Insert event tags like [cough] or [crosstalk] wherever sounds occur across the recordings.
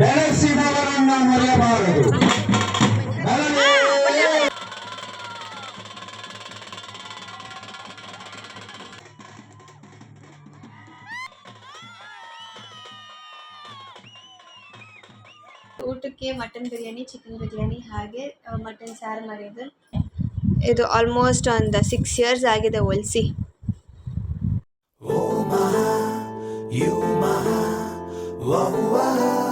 ಬೆಳೆಸಿದವರನ್ನ ಮರೆಯಬಾರದು. ಊಟಕ್ಕೆ mutton biryani chicken biryani ಹಾಗೆ ಮಟನ್ ಸಾರು ಮಾಡಿದ್ದು. ಇದು ಆಲ್ಮೋಸ್ಟ್ ಒಂದು ಸಿಕ್ಸ್ ಇಯರ್ಸ್ ಆಗಿದೆ ಹೊಲಿಸಿ hi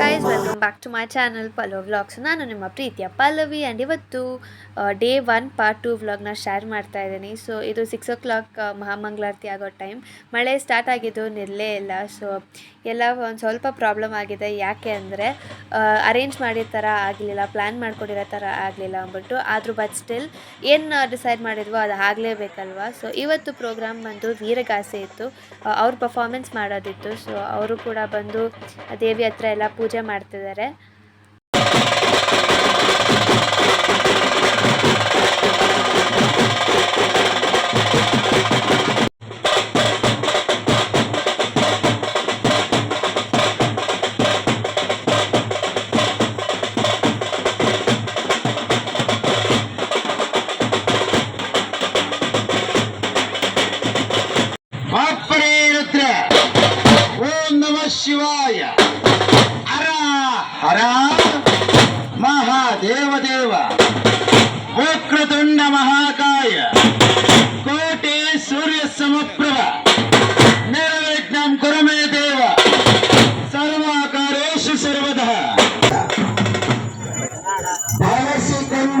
guys welcome back to my channel Pallav vlogs ನಾನು ನಿಮ್ಮ ಪ್ರೀತಿಯ ಪಲ್ಲವಿ ಆ್ಯಂಡ್ ಇವತ್ತು ಡೇ ಒನ್ ಪಾರ್ಟ್ ಟು ವ್ಲಾಗ್ನ ಶೇರ್ ಮಾಡ್ತಾ ಇದ್ದೀನಿ. ಸೊ ಇದು ಸಿಕ್ಸ್ ಓ ಕ್ಲಾಕ್ ಮಹಾಮಂಗಳಾರತಿ ಆಗೋ ಟೈಮ್ ಮಳೆ ಸ್ಟಾರ್ಟ್ ಆಗಿದ್ದು ನಿಲ್ಲೇ ಇಲ್ಲ. ಸೊ ಎಲ್ಲ ಒಂದು ಸ್ವಲ್ಪ ಪ್ರಾಬ್ಲಮ್ ಆಗಿದೆ. ಯಾಕೆ ಅಂದರೆ ಅರೇಂಜ್ ಮಾಡಿದ ಥರ ಆಗಲಿಲ್ಲ ಪ್ಲ್ಯಾನ್ ಮಾಡ್ಕೊಂಡಿರೋ ಥರ ಆಗಲಿಲ್ಲ ಅಂದ್ಬಿಟ್ಟು. ಆದರೂ ಬಟ್ ಸ್ಟಿಲ್ ಏನು ಡಿಸೈಡ್ ಮಾಡಿದ್ವೋ ಅದು ಆಗಲೇಬೇಕಲ್ವ? ಸೊ ಇವತ್ತು ಪ್ರೋಗ್ರಾಮ್ ಬಂದು ವೀರಗಾಸೆ ಇತ್ತು. ಅವ್ರ ಪರ್ಫಾರ್ಮೆನ್ಸ್ ಮಾಡೋದಿತ್ತು. ಸೊ ಅವರು ಕೂಡ ಬಂದು ದೇವಿ ಹತ್ರ ಎಲ್ಲ ಪೂಜೆ ಮಾಡ್ತಿದ್ದಾರೆ.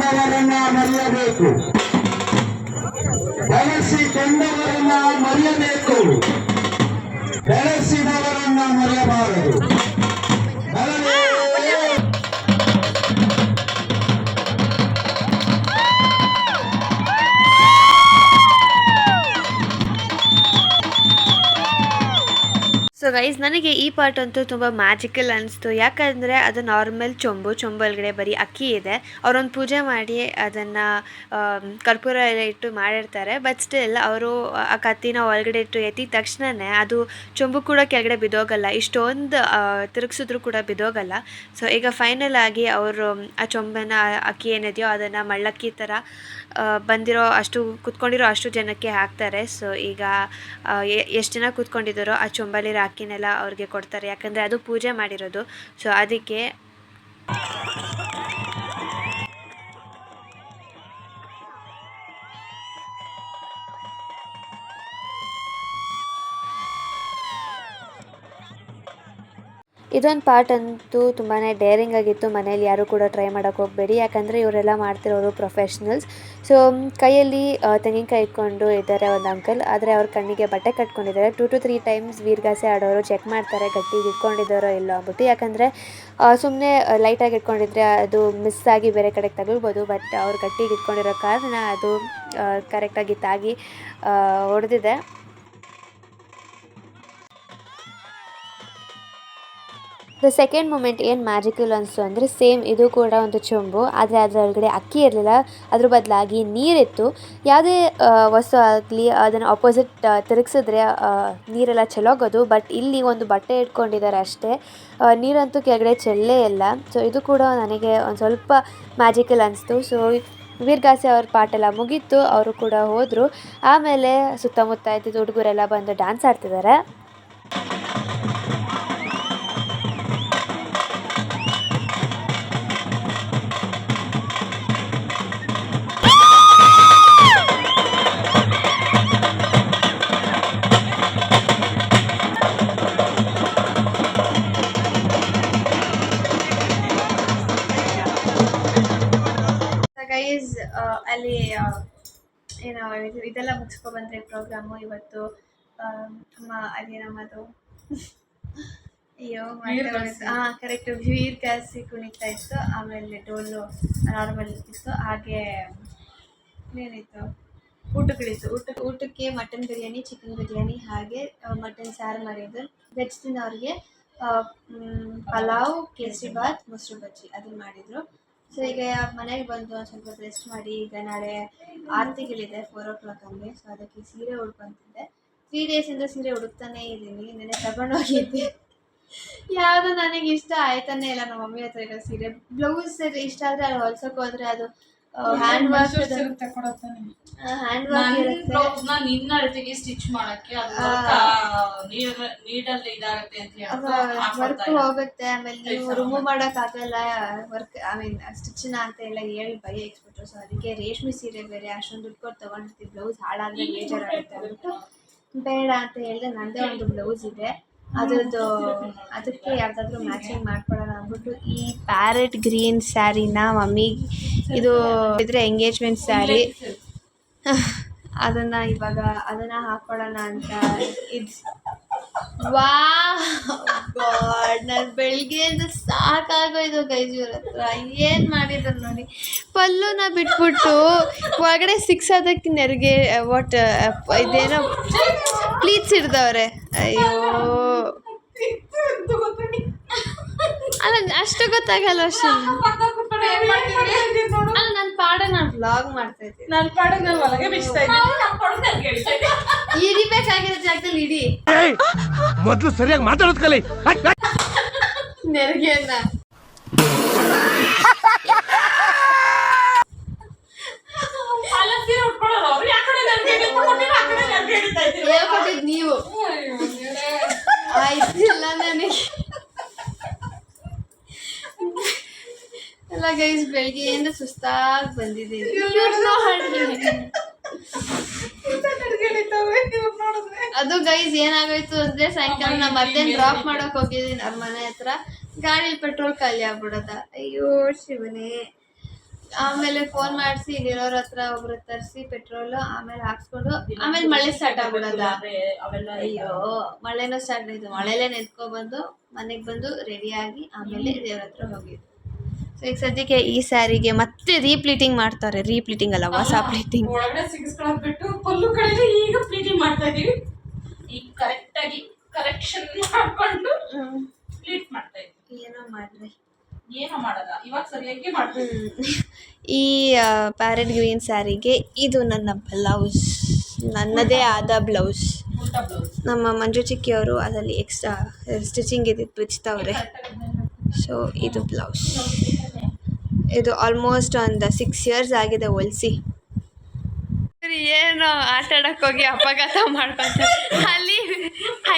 ಬಳಸಿಕೊಂಡವರನ್ನ ಮರೆಯಬೇಕು. ಬಳಸಿಕೊಂಡವರನ್ನ ಮರೆಯಬೇಕು. ಬೆಳೆಸಿದವರನ್ನ ಮರೆಯಬಾರದು. ಸೊ ಗೈಸ್ ನನಗೆ ಈ ಪಾರ್ಟ್ ಅಂತೂ ತುಂಬ ಮ್ಯಾಜಿಕಲ್ ಅನಿಸ್ತು. ಯಾಕಂದರೆ ಅದು ನಾರ್ಮಲ್ ಚೊಂಬು ಚೊಂಬು ಒಳಗಡೆ ಬರೀ ಅಕ್ಕಿ ಇದೆ. ಅವರೊಂದು ಪೂಜೆ ಮಾಡಿ ಅದನ್ನು ಕರ್ಪೂರ ಎಲ್ಲ ಇಟ್ಟು ಮಾಡಿರ್ತಾರೆ. ಬಟ್ ಸ್ಟಿಲ್ ಅವರು ಆ ಕತ್ತಿನ ಒಳಗಡೆ ಇಟ್ಟು ಎತ್ತಿದ ತಕ್ಷಣವೇ ಅದು ಚೊಂಬು ಕೂಡ ಕೆಳಗಡೆ ಬಿದ್ದೋಗಲ್ಲ. ಇಷ್ಟೊಂದು ತಿರುಗಿಸಿದ್ರು ಕೂಡ ಬಿದ್ದೋಗಲ್ಲ. ಸೊ ಈಗ ಫೈನಲ್ ಆಗಿ ಅವರು ಆ ಚೊಂಬನ ಅಕ್ಕಿ ಏನಿದೆಯೋ ಅದನ್ನು ಮಳ್ಳಕ್ಕಿ ಥರ ಬಂದಿರೋ ಅಷ್ಟು, ಕುತ್ಕೊಂಡಿರೋ ಅಷ್ಟು ಜನಕ್ಕೆ ಹಾಕ್ತಾರೆ. ಸೊ ಈಗ ಎಷ್ಟು ಜನ ಕೂತ್ಕೊಂಡಿದ್ದಾರೋ ಆ ಚೊಂಬಲಿರೋ ಅಕ್ಕಿನೆಲ್ಲ ಅವ್ರಿಗೆ ಕೊಡ್ತಾರೆ. ಯಾಕಂದರೆ ಅದು ಪೂಜೆ ಮಾಡಿರೋದು. ಸೊ ಅದಕ್ಕೆ ಇದೊಂದು ಪಾರ್ಟ್ ಅಂತೂ ತುಂಬಾ ಡೇರಿಂಗ್ ಆಗಿತ್ತು. ಮನೇಲಿ ಯಾರೂ ಕೂಡ ಟ್ರೈ ಮಾಡೋಕ್ಕೆ ಹೋಗಬೇಡಿ. ಯಾಕಂದರೆ ಇವರೆಲ್ಲ ಮಾಡ್ತಿರೋರು ಪ್ರೊಫೆಷ್ನಲ್ಸ್ ಸೊ ಕೈಯಲ್ಲಿ ತೆಂಗಿನಕಾಯಿ ಇಟ್ಕೊಂಡು ಇದ್ದಾರೆ ಒಂದು ಅಂಕಲ್ ಆದರೆ ಅವ್ರ ಕಣ್ಣಿಗೆ ಬಟ್ಟೆ ಕಟ್ಕೊಂಡಿದ್ದಾರೆ. ಟು ಟು ತ್ರೀ ಟೈಮ್ಸ್ ವೀರ್ಗಾಸೆ ಆಡೋರು ಚೆಕ್ ಮಾಡ್ತಾರೆ ಗಟ್ಟಿಗೆ ಇಟ್ಕೊಂಡಿದ್ದಾರೋ ಇಲ್ಲೋ ಅಂದ್ಬಿಟ್ಟು. ಯಾಕಂದರೆ ಸುಮ್ಮನೆ ಲೈಟಾಗಿ ಇಟ್ಕೊಂಡಿದ್ರೆ ಅದು ಮಿಸ್ ಆಗಿ ಬೇರೆ ಕಡೆಗೆ ತಗೊಳ್ಬೋದು. ಬಟ್ ಅವ್ರು ಗಟ್ಟಿಗೆ ಇಟ್ಕೊಂಡಿರೋ ಕಾರಣ ಅದು ಕರೆಕ್ಟಾಗಿ ತಾಗಿ ಹೊಡೆದಿದೆ ದ ಸೆಕೆಂಡ್ ಮೂಮೆಂಟ್ ಏನು ಮ್ಯಾಜಿಕಲ್ ಅನಿಸ್ತು ಅಂದರೆ ಸೇಮ್ ಇದು ಕೂಡ ಒಂದು ಚೊಂಬು. ಆದರೆ ಅದರೊಳಗಡೆ ಅಕ್ಕಿ ಇರಲಿಲ್ಲ. ಅದ್ರ ಬದಲಾಗಿ ನೀರಿತ್ತು. ಯಾವುದೇ ವಸ್ತು ಆಗಲಿ, ಅದನ್ನು ಅಪೋಸಿಟ್ ತಿರುಗಿಸಿದ್ರೆ ನೀರೆಲ್ಲ ಚೆಲೋಗೋದು. ಬಟ್ ಇಲ್ಲಿ ಒಂದು ಬಟ್ಟೆ ಇಟ್ಕೊಂಡಿದ್ದಾರೆ ಅಷ್ಟೇ. ನೀರಂತೂ ಕೆಳಗಡೆ ಚೆಲ್ಲೇ ಇಲ್ಲ. ಸೊ ಇದು ಕೂಡ ನನಗೆ ಒಂದು ಸ್ವಲ್ಪ ಮ್ಯಾಜಿಕಲ್ ಅನಿಸ್ತು. ಸೊ ವೀರ್ಗಾಸೆ ಅವ್ರ ಪಾಟೆಲ್ಲ ಮುಗೀತು. ಅವರು ಕೂಡ ಹೋದರು. ಆಮೇಲೆ ಸುತ್ತಮುತ್ತ ಇದ್ದಿದ್ದು ಹುಡುಗರೆಲ್ಲ ಬಂದು ಡ್ಯಾನ್ಸ್ ಆಡ್ತಿದ್ದಾರೆ. ಗೈಸ್ ಅಲ್ಲಿ ಏನೋ ಇದು ಇದೆಲ್ಲ ಮುಗಿಸ್ಕೊ ಬಂದ್ರೆ ಪ್ರೋಗ್ರಾಮು ಇವತ್ತು ಆ, ಅಮ್ಮ ಅಲ್ಲಿ ನಮ್ಮದು ಅಯ್ಯೋ ಹಾಂ ಕರೆಕ್ಟ್ ವೀರ್ ಕ್ಯಾಸಿ ಕುಣಿತಾ ಇತ್ತು ಆಮೇಲೆ ಡೋಲು ನಾರ್ಮಲ್ ಇತ್ತು ಹಾಗೆ ಏನಿತ್ತು? ಊಟಗಳಿತ್ತು ಊಟ ಊಟಕ್ಕೆ ಮಟನ್ ಬಿರಿಯಾನಿ ಚಿಕನ್ ಬಿರಿಯಾನಿ ಹಾಗೆ ಮಟನ್ ಸಾರು ಮಾಡಿದ್ರು ವೆಜ್ ತಿನ್ನೋರಿಗೆ ಪಲಾವ್ ಕೇಸರಿ ಬಾತ್ ಮೊಸರು ಬಜ್ಜಿ ಅದನ್ನ ಮಾಡಿದರು. ಸೊ ಈಗ ಮನೆಗೆ ಬಂದು ಒಂದು ಸ್ವಲ್ಪ ರೆಸ್ಟ್ ಮಾಡಿ, ಈಗ ನಾಳೆ ಆರತಿಗಳಿದೆ ಫೋರ್ ಓ ಕ್ಲಾಕ್ ಹಂಗೆ ಸೊ ಅದಕ್ಕೆ ಸೀರೆ ಉಡ್ಕೊಂತಿದ್ದೆ. ತ್ರೀ ಡೇಸಿಂದ ಸೀರೆ ಹುಡುಕ್ತಾನೇ ಇದ್ದೀನಿ. ನೆನೆ ತಗೊಂಡೋಗಿದ್ದೆ ಯಾವುದು ನನಗೆ ಇಷ್ಟ ಆಯ್ತಾನೆ ಇಲ್ಲ. ನಮ್ಮ ಮಮ್ಮಿ ಹತ್ರ ಇರೋ ಸೀರೆ. ಬ್ಲೌಸ್ ಇಷ್ಟ ಆದರೆ ಅಲ್ಲಿ ಹೊಲ್ಸಕ್ ಹೋದ್ರೆ ಅದು ಹ್ಯಾಂಡ್ ವಾಶ್ ಸಿಗುತ್ತೆ ಕೊಡತ್ತಾನೆ. ಹ್ಯಾಂಡ್ ವಾಶ್ ಇರುತ್ತೆ. ಬ್ಲೌಸ್ನ ನಿನ್ನ ಅಳತೆಗೆ ಸ್ಟಿಚ್ ಮಾಡಕ್ಕೆ ಅದು ನೀಡಲ್ಲಿ ಇದಾಗುತ್ತೆ ಅಂತ ವರ್ಕ್ ಹೋಗುತ್ತೆ ಆಮೇಲೆ ನೀವು ರಿಮೂವ್ ಮಾಡಕ್ ಆಗಲ್ಲ ವರ್ಕ್ ಐ ಮೀನ್ ಸ್ಟಿಚ್ನ ಅಂತ ಎಲ್ಲ ಹೇಳಿ ಭಯ ಇಕ್ಸ್ಬಿಟ್ರು ಸೊ ಅದಕ್ಕೆ ರೇಷ್ಮೆ ಸೀರೆ ಬೇರೆ ಅಷ್ಟೊಂದು ದುಡ್ಡು ಕೊಟ್ಟು ತಗೊಂಡಿರ್ತೀವಿ. ಬ್ಲೌಸ್ ಹಾಳಾದ್ರೆ ಬೇಜಾರಾಗುತ್ತೆ ಅಂದ್ಬಿಟ್ಟು. ಬೇಡ ಅಂತ ಹೇಳಿದೆ ನಂದೇ ಒಂದು ಬ್ಲೌಸ್ ಇದೆ. ಅದ್ರದ್ದು, ಅದಕ್ಕೆ ಯಾವ್ದಾದ್ರು ಮ್ಯಾಚಿಂಗ್ ಮಾಡ್ಕೊಳ್ಳೋಣ ಅಂದ್ಬಿಟ್ಟು ಈ ಪ್ಯಾರೆಟ್ ಗ್ರೀನ್ ಸ್ಯಾರಿನ ಮಮ್ಮಿ, ಇದು ಇದ್ರೆ ಎಂಗೇಜ್ಮೆಂಟ್ ಸ್ಯಾರಿ [laughs] ಅದನ್ನ ಇವಾಗ ಅದನ್ನ ಹಾಕೊಳ್ಳೋಣ ಅಂತ ಇದು ವಾ ಗಾಡ್ ನಾನು ಬೆಳಿಗ್ಗೆಯಿಂದ ಸಾಕಾಗೋಯ್ತು ಗೈಸ್ ಇವ್ರ ಹತ್ರ. ಏನು ಮಾಡಿದ್ರು ನೋಡಿ. ಪಲ್ಲುನ ಬಿಟ್ಬಿಟ್ಟು ಒಳಗಡೆ ಸಿಕ್ಸ್ ಅದಕ್ಕೆ ನೆರಿಗೆ ವಾಟ್ ಇದೇನೋ ಪ್ಲೀಟ್ಸ್ ಹಿಡ್ದವ್ರೆ ಅಯ್ಯೋ. ಅಲ್ಲ ಅಷ್ಟು ಗೊತ್ತಾಗಲ್ಲ ಅಷ್ಟು ಅಲ್ಲ ನನ್ನ ಪಾಡ ನಾನು ಬ್ಲಾಗ್ ಮಾಡ್ತಾ ಇದ್ದೀನಿ. ನನ್ನ ಪಾಡ ನಾನು ಒಳಗೆ ಬಿಚ್ತಾ ಜಾಗದಲ್ಲಿ ಇಡಿ. ಮೊದಲು ಸರಿಯಾಗಿ ಮಾತಾಡೋದು ಕಲಿ. ನೆರಿಗೆಯನ್ನ. ಅಲ್ಲ ಸೀರೆ ಅವ್ರು ನನ್ಗೆ ಆ ಕಡೆ ನನ್ಗೆ ಹಿಡಿತಾ ಇದ್ದೀರಿ. ಹೇಳ್ಕೊಟ್ಟಿದ್ ನೀವು ಅಯ್ಯೋ ದೇವ್ರೇ. ಆಯ್ತಿಲ್ಲ ನನಗೆ ಎಲ್ಲ ಗೈಸ್ ಬೆಳಿಗ್ಗೆಯಿಂದ ಸುಸ್ತಾಗಿ ನೋಡಿದ್ರೆ. ಅದು ಗೈಸ್ ಏನಾಗೋಯ್ತು ಅಂದ್ರೆ ಸಾಯಂಕಾಲ ನಾ ಮತ್ತೆ ಡ್ರಾಪ್ ಮಾಡಕ್ ಹೋಗಿದ್ದೀನಿ ಅವ್ರ ಮನೆ ಹತ್ರ ಗಾಡಿಲಿ ಪೆಟ್ರೋಲ್ ಖಾಲಿ ಆಗ್ಬಿಡದ ಅಯ್ಯೋ, ಶಿವನೇ ಆಮೇಲೆ ಫೋನ್ ಮಾಡಿಸಿ ಇಲ್ಲಿರೋರ ಹತ್ರ ಒಬ್ರು ತರಿಸಿ ಪೆಟ್ರೋಲ್ ಆಮೇಲೆ ಹಾಕ್ಸ್ಕೊಂಡು ಆಮೇಲೆ ಮಳೆ ಸ್ಟಾರ್ಟ್ ಆಗ್ಬಿಡಲ್ಲ ಅಯ್ಯೋ ಮಳೆನೂ ಸ್ಟಾರ್ಟ್ ಆಯ್ತು. ಮಳೆಲೇ ನೆನ್ತ್ಕೊಬಂದು ಮನೆಗೆ ಬಂದು ರೆಡಿಯಾಗಿ ಆಮೇಲೆ ದೇವ್ರ ಹತ್ರ ಹೋಗಿದ್ದು. ಸೊ ಈಗ ಸದ್ಯಕ್ಕೆ ಈ ಸ್ಯಾರಿಗೆ ಮತ್ತೆ ರೀಪ್ಲೀಟಿಂಗ್ ಮಾಡ್ತಾರೆ. ರೀಪ್ಲೀಟಿಂಗ್ ಅಲ್ಲ ಹೊಸ ಪ್ಲೀಟಿಂಗ್ ಒಳಗಡೆ ಪಲ್ಲು ಕಡೆಗೆ ಈಗ ಪ್ಲೀಟಿಂಗ್ ಮಾಡ್ತಾ ಇದೀವಿ ಈಗ ಕರೆಕ್ಟಾಗಿ ಕರೆಕ್ಷನ್ ಮಾಡ್ಕೊಂಡು ಪ್ಲೀಟ್ ಮಾಡ್ತಾ ಇದ್ವಿ ಏನೋ ಮಾಡ್ರಿ. ಏನೋ ಮಾಡಲ್ಲ. ಇವಾಗ ಸರಿಯಾಗಿ ಮಾಡ್ತೀವಿ. ಈ ಪ್ಯಾರೆಟ್ ಗ್ರೀನ್ ಸ್ಯಾರಿಗೆ ಇದು ನನ್ನ ಬ್ಲೌಸ್ ನನ್ನದೇ ಆದ ಬ್ಲೌಸ್ ನಮ್ಮ ಮಂಜು ಚಿಕ್ಕಿಯವರು ಅದರಲ್ಲಿ ಎಕ್ಸ್ಟ್ರಾ ಸ್ಟಿಚಿಂಗ್ ಇದ್ದಿದ್ದು ಬಿಚ್ತವ್ರೆ. ಸೊ ಇದು ಬ್ಲೌಸ್ ಇದು ಆಲ್ಮೋಸ್ಟ್ ಒಂದು ಸಿಕ್ಸ್ ಇಯರ್ಸ್ ಆಗಿದೆ ಹೊಲ್ಸಿ. ಏನು ಆಟ ಆಡಕ್ಕೆ ಹೋಗಿ ಅಪಘಾತ ಮಾಡ್ಕೊಂತ ಅಲ್ಲಿ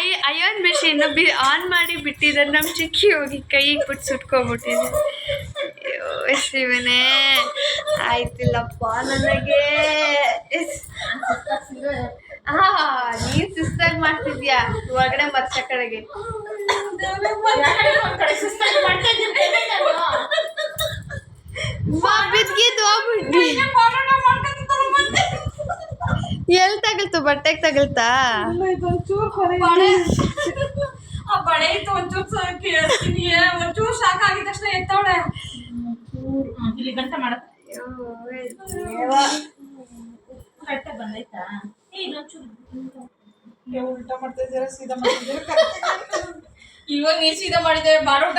ಐ ಅಯೋನ್ ಮೆಷಿನ್ ಬಿ ಆನ್ ಮಾಡಿ ಬಿಟ್ಟಿದ್ದಾರೆ ನಮ್ಮ ಚಿಕ್ಕಿ ಹೋಗಿ ಕೈಗೆ ಬಿಟ್ಟು ಸುಟ್ಕೊಬಿಟ್ಟಿದೆ. ಅಯ್ಯೋ ಶಿವನೇ ಆಯ್ತಿಲ್ಲಪ್ಪ ನನಗೆ. ಹಾ ನೀನ್ ಸುಸ್ತಾಗಿ ಮಾಡ್ತಿದ್ಯಾ? ಒಳಗಡೆ ಮರ್ಚ ಕಡೆಗೆ. ಬಿದ್ಗಿದ್ದು ಹೋಗ್ಬಿಟ್ಟಿ ಎಲ್ಲಿ ತಗಲ್ತು ಬಟ್ಟೆಗೆ ತಗಲ್ತಾ ಆ ಬಳೆ ಇತ್ತು, ಒಂಚೂರು ಕೇಳ್ತೀನಿ ಒಂಚೂರು ಶಾಕ್ ಆಗಿದ ತಕ್ಷಣ ಎತ್ತವಳೆ. ಇಲ್ಲಿ ಗಂಟ ಮಾಡತ್ತ ಕರೆಕ್ಟ್ ಬಂದೈತಾ ಏ ಇನ್ನೊಂಚೂರು. ಉಲ್ಟಾ ಮಾಡ್ತಾ ಇದ್ದೀರಾ? ಸೀದಾ ಮಾಡಿದ್ರೆ ಇವಾಗ ನೀ ಸೀದಾ ಮಾಡಿದ್ದೇವೆ ಬಾರೋಟ